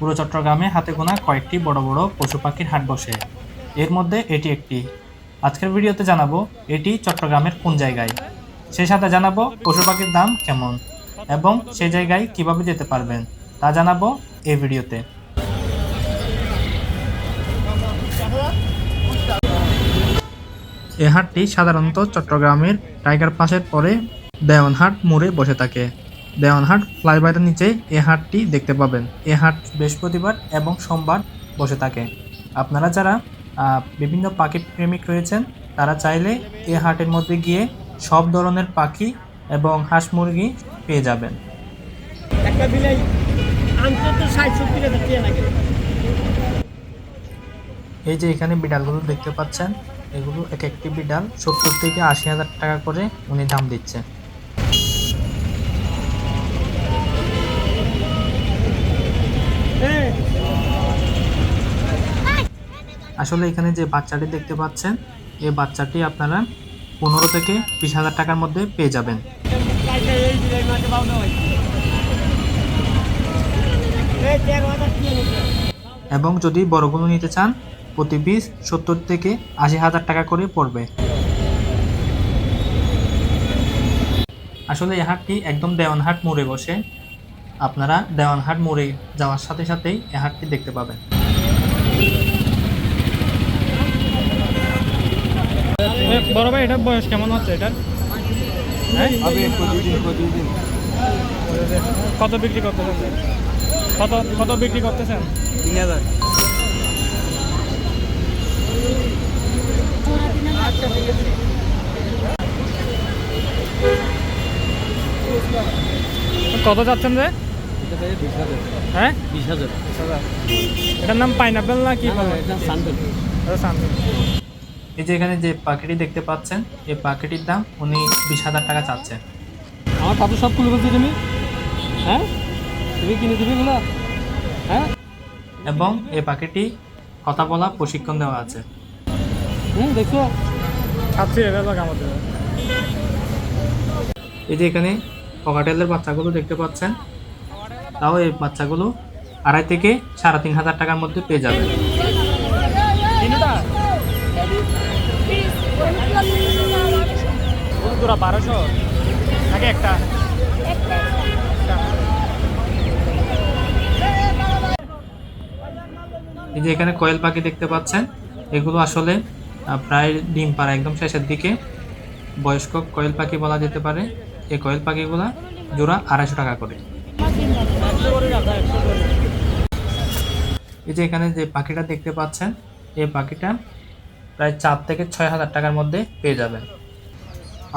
পুরো চট্টগ্রামে হাতে গোনা কয়েকটি বড় বড় পশু পাখির হাট বসে। এর মধ্যে এটি একটি। আজকের ভিডিওতে জানাব এটি চট্টগ্রামের কোন জায়গায়। সেই সাথে জানাব পশু পাখির দাম কেমন এবং সেই জায়গায় কীভাবে যেতে পারবেন তা জানাব এই ভিডিওতে। এ হাটটি সাধারণত চট্টগ্রামের টাইগার পাসের পরে দেওয়ানহাট মোড়ে বসে থাকে। দেওয়ানহাট ফ্লাইওভারের নিচে এ হাটটি দেখতে পাবেন। এ হাট বৃহস্পতিবার এবং সোমবার বসে থাকে। আপনারা যারা বিভিন্ন পাখি প্রেমিক রয়েছেন তারা চাইলে এ হাটের মধ্যে গিয়ে সব ধরনের পাখি এবং হাঁস মুরগি পেয়ে যাবেন। একটা বিলাই এই যে এখানে বিড়ালগুলো দেখতে পাচ্ছেন এগুলো এক একটি বিড়াল সত্তর থেকে আশি হাজার টাকা করে উনি দাম দিচ্ছে। আসলে এখানে যে বাচ্চাটি দেখতে পাচ্ছেন এই বাচ্চাটি আপনারা পনেরো থেকে বিশ হাজার টাকার মধ্যে পেয়ে যাবেন। এবং যদি বড়গুলো নিতে চান, প্রতি পিস সত্তর থেকে আশি হাজার টাকা করে পড়বে। আসলে এই হাটটি একদম দেওয়ানহাট মোড়ে বসে। আপনারা দেওয়ানহাট মোড়ে যাওয়ার সাথে সাথেই এই হাটটি দেখতে পাবেন। বড় ভাই এটা বয়স কেমন হচ্ছে এটার? হ্যাঁ? কত বিক্রি করতেছেন? কত কত বিক্রি করতেছেন? তিন হাজার। কত যাচ্ছেন রে? হ্যাঁ? বিশ হাজার। এটার নাম পাইনাপেল না কি বলে? এটা এই যে এখানে যে পাখিটি দেখতে পাচ্ছেন এই পাখিটির দাম উনি বিশ হাজার টাকা চাচ্ছেন আমার পাপু সব খুলে বলছি তুমি? হ্যাঁ? তুমি কিনে দিবি গুলো হ্যাঁ? এবং এই পাখিটি কথা বলা প্রশিক্ষণ দেওয়া আছে। হুম দেখছ? খাচ্ছি আমাদের এই যে এখানে পকাটেলের বাচ্চাগুলো দেখতে পাচ্ছেন তাও এই বাচ্চাগুলো আড়াই থেকে সাড়ে তিন হাজার টাকার মধ্যে পেয়ে যাবেন বারোশো। নাকি একটা। এই যে এখানে কয়েল পাখি দেখতে পাচ্ছেন, এগুলো আসলে প্রায় ডিম পাড়া, একদম শেষের দিকে। বয়স্ক কয়েল পাখি বলা যেতে পারে। এই কয়েল পাখিগুলা জোড়া আড়াইশো টাকা করে। এই যে এখানে যে পাখিটা দেখতে পাচ্ছেন, এই পাখিটা প্রায় চার থেকে ছয় হাজার টাকার মধ্যে পেয়ে যাবেন।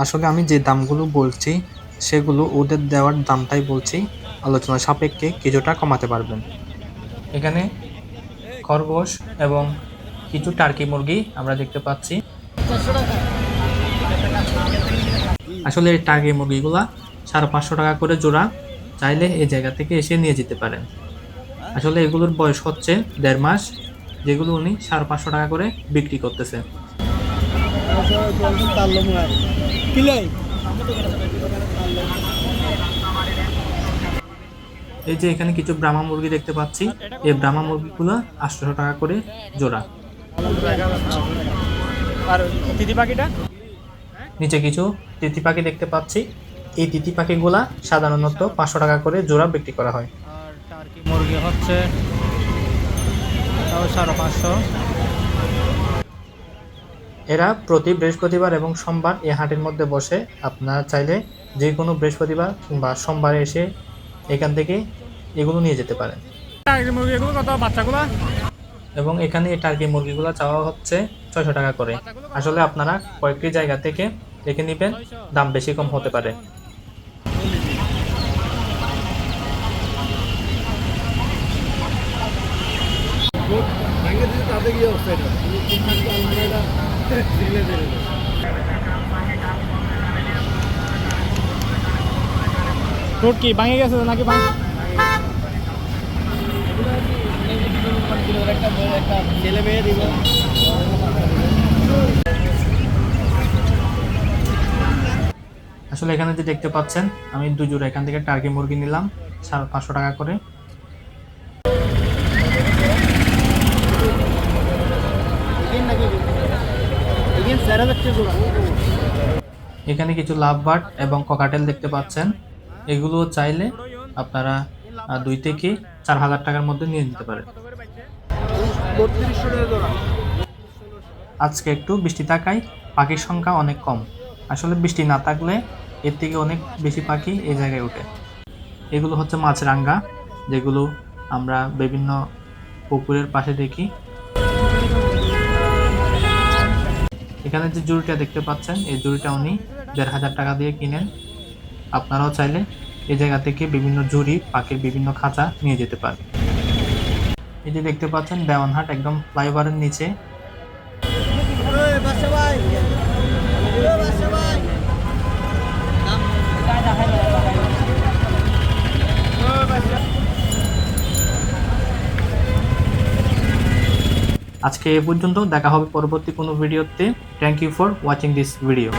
আসলে আমি যে দামগুলো বলছি সেগুলো ওদের দেওয়ার দামটাই বলছি। আলোচনা সাপেক্ষে কিছুটা কমাতে পারবেন। এখানে খরগোশ এবং কিছু টার্কি মুরগি আমরা দেখতে পাচ্ছি। আসলে এই টার্কি মুরগিগুলা সাড়ে পাঁচশো টাকা করে জোড়া চাইলে এই জায়গা থেকে এসে নিয়ে যেতে পারেন। আসলে এগুলোর বয়স হচ্ছে দেড় মাস। যেগুলো উনি সাড়ে পাঁচশো টাকা করে বিক্রি করতেছে। এই যে এখানে কিছু ব্রাহ্মা মুরগি দেখতে পাচ্ছি। এই ব্রাহ্মা মুরগিগুলো আটশোশো টাকা করে জোড়া। আর তিতি পাখিটা? নিচে কিছু তিতি পাখি দেখতে পাচ্ছি। এই তিতি পাখিগুলা সাধারণত পাঁচশো টাকা করে জোড়া বিক্রি করা হয়। আর টার্কি মুরগি হচ্ছে সাড়ে পাঁচশো এরা প্রতি বৃহস্পতিবার এবং সোমবার এই হাটের মধ্যে বসে। আপনারা চাইলে যে কোনো বৃহস্পতিবার কিংবা সোমবারে এসে এখান থেকে এগুলো নিয়ে যেতে পারেন। টার্কি কত? বাচ্চাগুলো? এবং এখানে এই টার্কি মুরগিগুলো চাওয়া হচ্ছে ছয়শো টাকা করে। আসলে আপনারা কয়েকটি জায়গা থেকে দেখে নেবেন দাম বেশি কম হতে পারে। ঢিলে রোড কি? ভাঙে গেছে নাকি ভাঙ? আসলে এখানে যে দেখতে পাচ্ছেন, আমি দুজোড়া এখান থেকে টার্কি মুরগি নিলাম, সাড়ে পাঁচশো টাকা করে। এখানে কিছু লাভ বার্ড এবং ককাটেল দেখতে পাচ্ছেন। এগুলো চাইলে আপনারা দুই থেকে চার হাজার টাকার মধ্যে নিয়ে নিতে পারেন। আজকে একটু বৃষ্টি থাকায় পাখির সংখ্যা অনেক কম। আসলে বৃষ্টি না থাকলে এর থেকে অনেক বেশি পাখি এই জায়গায় ওঠে। এগুলো হচ্ছে মাছরাঙ্গা যেগুলো আমরা বিভিন্ন পুকুরের পাশে দেখি। এখানে যে জুড়িটা দেখতে পাচ্ছেন, এই জুড়িটা উনি দেড় হাজার টাকা দিয়ে কিনেন। আপনারাও চাইলে এই জায়গা থেকে বিভিন্ন জুড়ি পাখির বিভিন্ন খাঁচা নিয়ে যেতে পারেন এই যে দেখতে পাচ্ছেন, দেওয়ানহাট একদম ফ্লাইওভারের নিচে। আজকে এ পর্যন্ত দেখা হবে পরবর্তী কোনো ভিডিওতে। Thank you for watching this video